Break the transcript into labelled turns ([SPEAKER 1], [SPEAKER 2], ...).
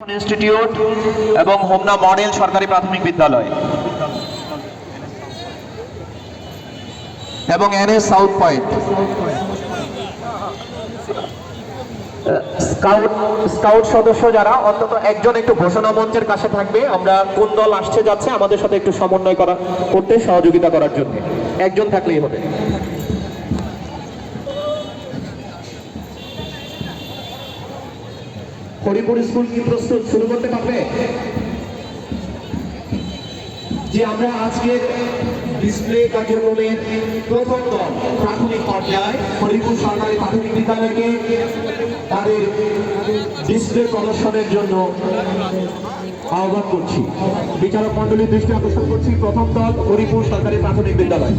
[SPEAKER 1] Institute এবং Homna model সরকারি প্রাথমিক বিদ্যালয় এবং NS south point. Scout scout সদস্য যারা, অন্তত একজন একটু ঘোষণা মঞ্চের কাছে থাকবে। আমরা কোন দল আসছে, যাচ্ছে, আমাদের সাথে একটু সমন্বয় করা, করতে সহযোগিতা করার জন্য। একজন থাকলেই হবে। হরিপুর স্কুল কি প্রস্তুত শুরু করতে পারবে? যে আমরা আজকের ডিসপ্লে কার্যক্রমের প্রথম দল প্রাথমিক পর্যায়ে হরিপুর সরকারি প্রাথমিক বিদ্যালয়কে তাদের ডিসপ্লে প্রদর্শনের জন্য আহ্বান করছি। বিচারক মন্ডলীর দৃষ্টি আকর্ষণ করছি। প্রথম দল হরিপুর সরকারি প্রাথমিক বিদ্যালয়।